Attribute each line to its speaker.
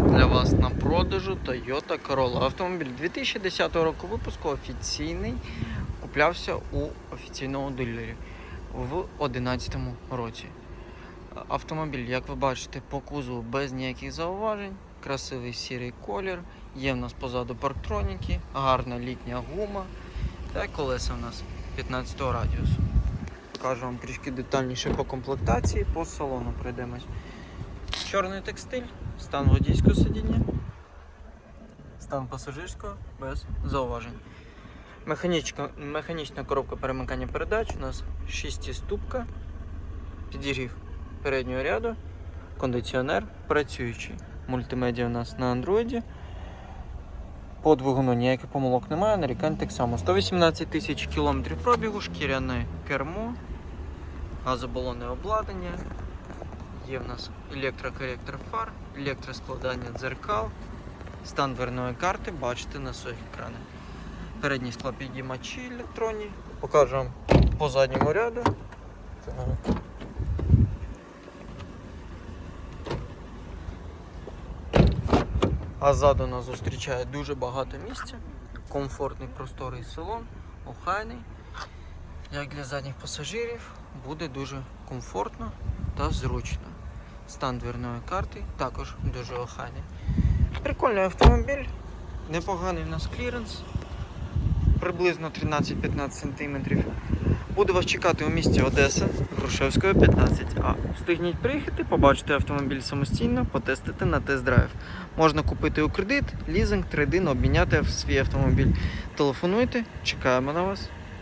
Speaker 1: нас для вас на продажу Toyota Corolla. Автомобіль 2010 року випуску офіційний. Куплявся у офіційному дилері в 2011 році. Автомобіль, як ви бачите, по кузову без ніяких зауважень, красивий сірий колір, є в нас позаду парктроніки, гарна літня гума та колеса у нас 15 радіусу. Покажу вам трішки детальніше по комплектації, по салону пройдемось. Чорний текстиль, стан водійського сидіння, стан пасажирського без зауважень. Механічка, механічна коробка перемикання передач у нас 6 ступка, підігрів переднього ряду, кондиціонер працюючий. Мультимедіа у нас на андроїді. По двигуну ніяких помилок немає, нарікань так само. 118 тисяч кілометрів пробігу, шкіряне кермо, газобалонне обладнання. Є в нас електрокоректор фар, електроскладання дзеркал, стан дверної карти, бачите на своїх екранах. Передні склопідіймачі електронні. Покажу вам по задньому ряду. А ззаду нас зустрічає дуже багато місця. Комфортний просторий салон, охайний. Як для задніх пасажирів буде дуже комфортно та зручно. Стан дверної карти також дуже охайний. Прикольний автомобіль, непоганий у нас кліренс, приблизно 13-15 см. Буду вас чекати у місті Одеса, Грушевського 15А. Встигніть приїхати, побачити автомобіль самостійно, потестити на тест-драйв. Можна купити у кредит, лізинг, трейдин, обміняти в свій автомобіль. Телефонуйте, чекаємо на вас.